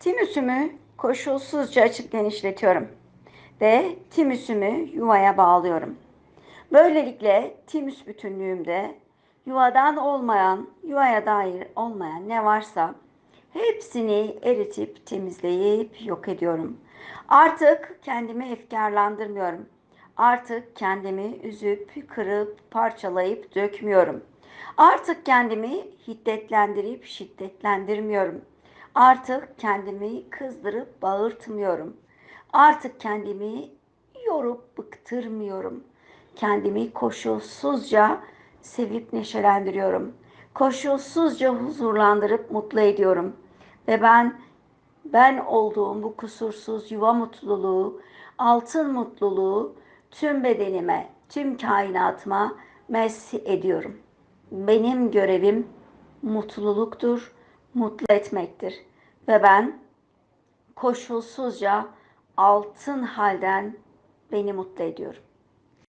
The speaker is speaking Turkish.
Timüsümü koşulsuzca açıp genişletiyorum ve timüsümü yuvaya bağlıyorum. Böylelikle timüs bütünlüğümde yuvadan olmayan, yuvaya dair olmayan ne varsa hepsini eritip temizleyip yok ediyorum. Artık kendimi efkarlandırmıyorum. Artık kendimi üzüp, kırıp, parçalayıp dökmüyorum. Artık kendimi hiddetlendirip şiddetlendirmiyorum. Artık kendimi kızdırıp bağırtmıyorum. Artık kendimi yorup bıktırmıyorum. Kendimi koşulsuzca sevip neşelendiriyorum. Koşulsuzca huzurlandırıp mutlu ediyorum. Ve ben ben olduğum bu kusursuz yuva mutluluğu, altın mutluluğu tüm bedenime, tüm kainatıma mesih ediyorum. Benim görevim mutluluktur, mutlu etmektir. Ve ben koşulsuzca altın halden beni mutlu ediyorum.